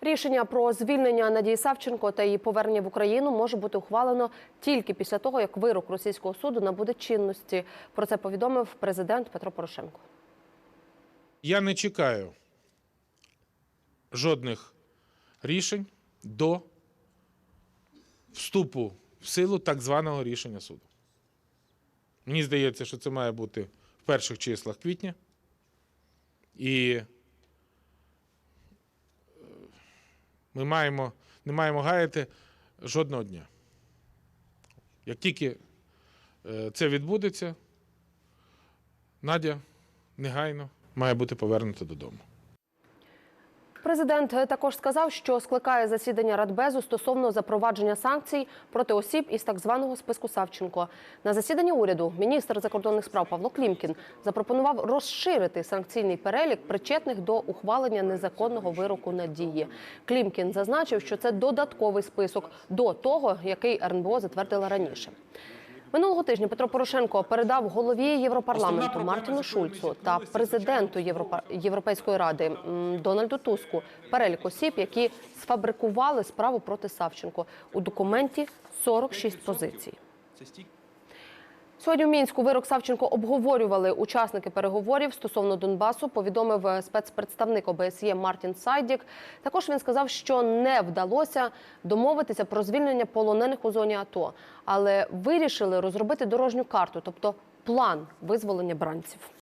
Рішення про звільнення Надії Савченко та її повернення в Україну може бути ухвалено тільки після того, як вирок російського суду набуде чинності. Про це повідомив президент Петро Порошенко. Я не чекаю жодних рішень до вступу в силу так званого рішення суду. Мені здається, що це має бути в перших числах квітня. І ми маємо, не маємо гаяти жодного дня. Як тільки е, це відбудеться, Надя негайно має бути повернута додому. Президент також сказав, що скликає засідання Радбезу стосовно запровадження санкцій проти осіб із так званого списку Савченко. На засіданні уряду міністр закордонних справ Павло Клімкін запропонував розширити санкційний перелік причетних до ухвалення незаконного вироку Надії. Клімкін зазначив, що це додатковий список до того, який РНБО затвердила раніше. Минулого тижня Петро Порошенко передав голові Європарламенту Мартіну Шульцу та президенту Європа... Європейської ради Дональду Туску перелік осіб, які сфабрикували справу проти Савченко. У документі 46 позицій. Сьогодні в мінську вирок Савченко обговорювали учасники переговорів стосовно Донбасу. Повідомив е, спецпредставник ОБСЄ Мартін Сайдік. Також він сказав, що не вдалося домовитися про звільнення полонених у зоні АТО, але вирішили розробити дорожню карту, тобто план визволення бранців.